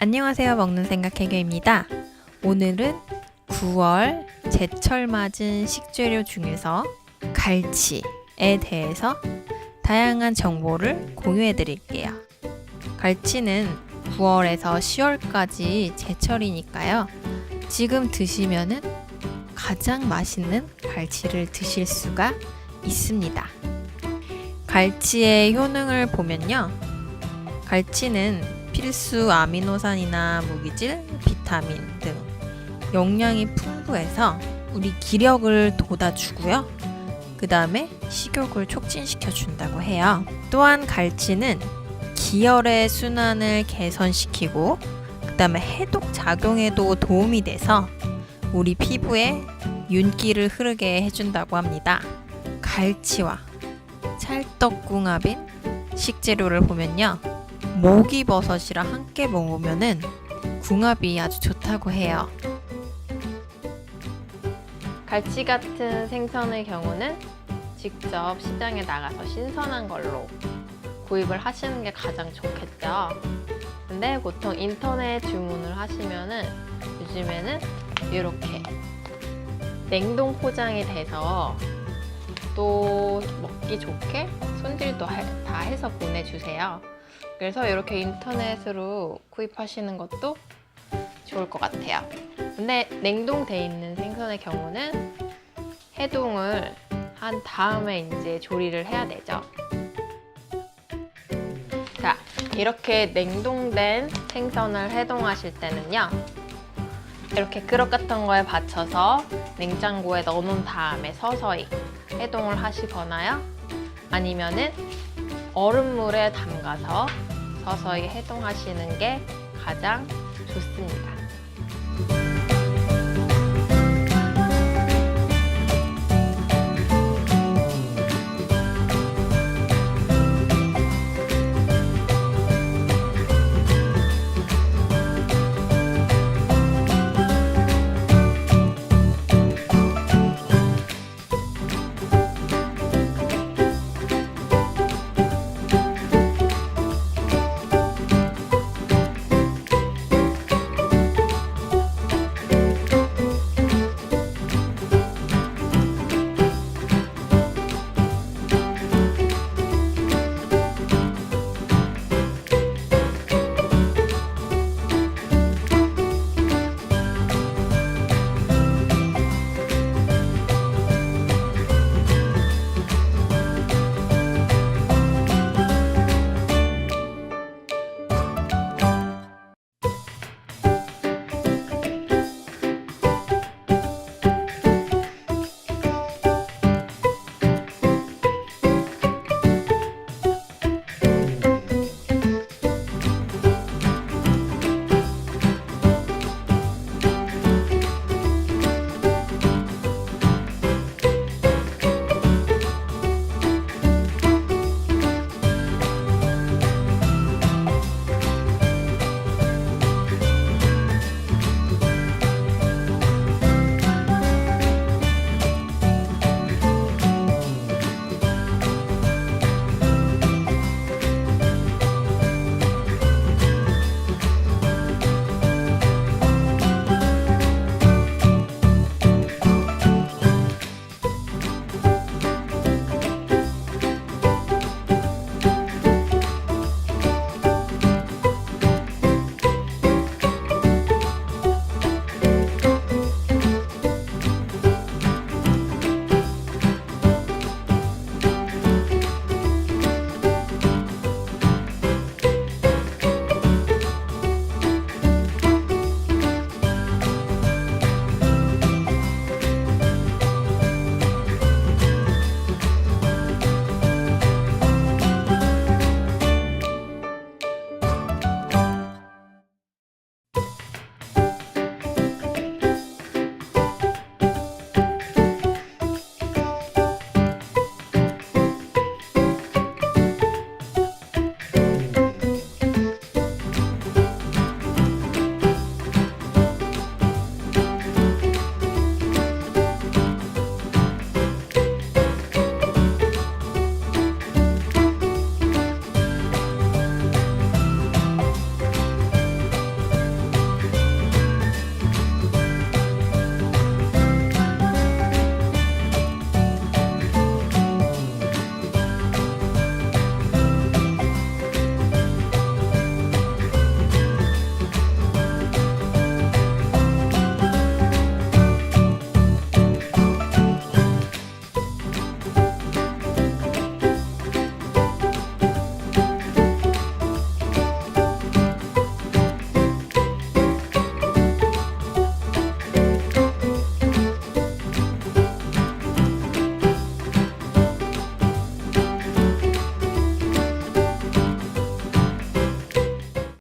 안녕하세요. 먹는 생각 해결입니다. 오늘은 9월 제철 맞은 식재료 중에서 갈치에 대해서 다양한 정보를 공유해 드릴게요. 갈치는 9월에서 10월까지 제철이니까요. 지금 드시면은 가장 맛있는 갈치를 드실 수가 있습니다. 갈치의 효능을 보면요. 갈치는 필수 아미노산이나 무기질, 비타민 등 영양이 풍부해서 우리 기력을 돋아주고요. 그 다음에 식욕을 촉진시켜 준다고 해요. 또한 갈치는 기혈의 순환을 개선시키고 그 다음에 해독 작용에도 도움이 돼서 우리 피부에 윤기를 흐르게 해준다고 합니다. 갈치와 찰떡궁합인 식재료를 보면요. 모기버섯이랑 함께 먹으면은 궁합이 아주 좋다고 해요. 갈치 같은 생선의 경우는 직접 시장에 나가서 신선한 걸로 구입을 하시는 게 가장 좋겠죠. 근데 보통 인터넷 주문을 하시면은 요즘에는 이렇게 냉동 포장이 돼서 또 먹기 좋게 손질도 할- 다 해서 보내주세요. 그래서 이렇게 인터넷으로 구입하시는 것도 좋을 것 같아요. 근데 냉동돼 있는 생선의 경우는 해동을 한 다음에 이제 조리를 해야 되죠. 자, 이렇게 냉동된 생선을 해동하실 때는요. 이렇게 그릇 같은 거에 받쳐서 냉장고에 넣어놓은 다음에 서서히 해동을 하시거나요. 아니면은 얼음물에 담가서 서서히 해동하시는 게 가장 좋습니다.